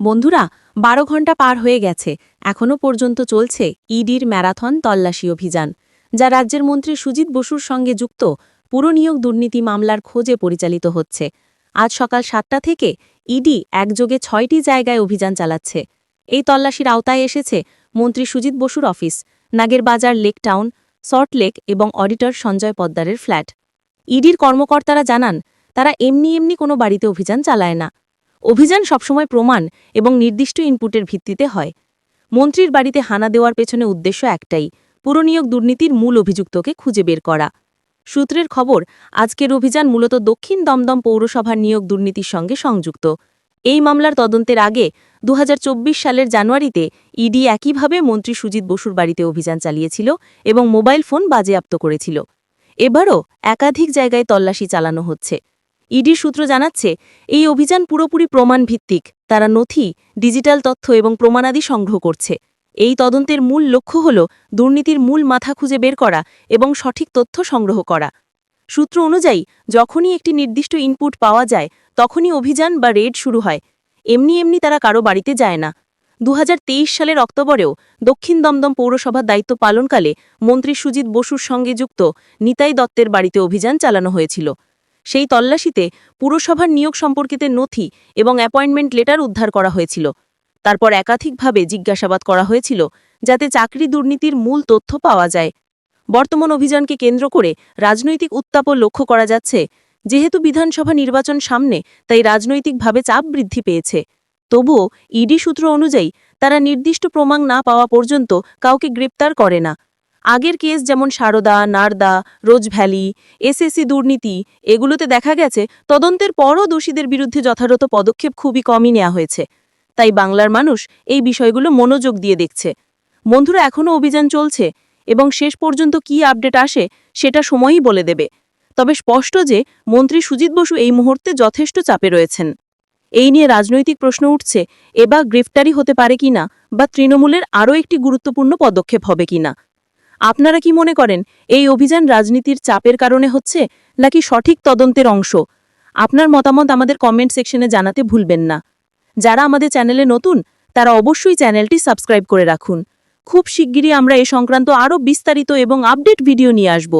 বন্ধুরা, বারো ঘণ্টা পার হয়ে গেছে। এখনও পর্যন্ত চলছে ইডির ম্যারাথন তল্লাশি অভিযান। যা রাজ্যের মন্ত্রী সুজিত বসুর সঙ্গে যুক্ত পুরনিয়োগ দুর্নীতি মামলার খোঁজে পরিচালিত হচ্ছে। আজ সকাল সাতটা থেকে ইডি একযোগে ছয়টি জায়গায় অভিযান চালাচ্ছে। এই তল্লাশির আওতায় এসেছে মন্ত্রী সুজিত বসুর office Nagerbazar lake town Salt Lake এবং অডিটর সঞ্জয় পদ্মারের ফ্ল্যাট। ইডির কর্মকর্তারা জানান, তারা এমনি এমনি কোনো বাড়িতে অভিযান চালায় না। অভিযান সবসময় প্রমাণ এবং নির্দিষ্ট ইনপুটের ভিত্তিতে হয়। মন্ত্রীর বাড়িতে হানা দেওয়ার পেছনে উদ্দেশ্য একটাই, পুরনিয়োগ দুর্নীতির মূল অভিযুক্তকে খুঁজে বের করা। সূত্রের খবর, আজকের অভিযান মূলত দক্ষিণ দমদম পৌরসভার নিয়োগ দুর্নীতির সঙ্গে সংযুক্ত। এই মামলার তদন্তের আগে দু হাজার চব্বিশ সালের জানুয়ারিতে ইডি একইভাবে মন্ত্রী সুজিত বসুর বাড়িতে অভিযান চালিয়েছিল এবং মোবাইল ফোন বাজেয়াপ্ত করেছিল। এবারও একাধিক জায়গায় তল্লাশি চালানো হচ্ছে। ইডির সূত্র জানাচ্ছে, এই অভিযান পুরোপুরি প্রমাণ ভিত্তিক তারা নথি, ডিজিটাল তথ্য এবং প্রমাণাদি সংগ্রহ করছে। এই তদন্তের মূল লক্ষ্য হল দুর্নীতির মূল মাথা খুঁজে বের করা এবং সঠিক তথ্য সংগ্রহ করা। সূত্র অনুযায়ী, যখনই একটি নির্দিষ্ট ইনপুট পাওয়া যায়, তখনই অভিযান বা রেড শুরু হয়। এমনি এমনি তারা কারও বাড়িতে যায় না। দু হাজার তেইশ সালের অক্টোবরেও দক্ষিণ দমদম পৌরসভার দায়িত্ব পালনকালে মন্ত্রী সুজিত বসুর সঙ্গে যুক্ত নিতাই দত্তের বাড়িতে অভিযান চালানো হয়েছিল। সেই তল্লাশিতে পুরসভার নিয়োগ সম্পর্কিত নথি এবং অ্যাপয়েন্টমেন্ট লেটার উদ্ধার করা হয়েছিল। তারপর একাধিকভাবে জিজ্ঞাসাবাদ করা হয়েছিল যাতে চাকরি দুর্নীতির মূল তথ্য পাওয়া যায়। বর্তমান অভিযানকে কেন্দ্র করে রাজনৈতিক উত্তাপও লক্ষ্য করা যাচ্ছে। যেহেতু বিধানসভা নির্বাচন সামনে, তাই রাজনৈতিকভাবে চাপ বৃদ্ধি পেয়েছে। তবুও ইডি সূত্র অনুযায়ী, তারা নির্দিষ্ট প্রমাণ না পাওয়া পর্যন্ত কাউকে গ্রেপ্তার করে না। আগের কেস যেমন সারদা, নারদা, রোজ ভ্যালি এসএসসি দুর্নীতি, এগুলোতে দেখা গেছে তদন্তের পরও দোষীদের বিরুদ্ধে যথাযথ পদক্ষেপ খুবই কমই নেওয়া হয়েছে। তাই বাংলার মানুষ এই বিষয়গুলো মনোযোগ দিয়ে দেখছে। বন্ধুরা, এখনও অভিযান চলছে এবং শেষ পর্যন্ত কি আপডেট আসে সেটা সময়ই বলে দেবে। তবে স্পষ্ট যে মন্ত্রী সুজিত বসু এই মুহূর্তে যথেষ্ট চাপে রয়েছেন। এই নিয়ে রাজনৈতিক প্রশ্ন উঠছে, এবার গ্রেফতারি হতে পারে কিনা বা তৃণমূলের আরও একটি গুরুত্বপূর্ণ পদক্ষেপ হবে কিনা। আপনারা কি মনে করেন এই অভিযান রাজনীতির চাপের কারণে হচ্ছে নাকি সঠিক তদন্তের অংশ? আপনার মতামত আমাদের কমেন্ট সেকশনে জানাতে ভুলবেন না। যারা আমাদের চ্যানেলে নতুন, তারা অবশ্যই চ্যানেলটি সাবস্ক্রাইব করে রাখুন। খুব শিগগিরই আমরা এ সংক্রান্ত আরও বিস্তারিত এবং আপডেট ভিডিও নিয়ে আসব।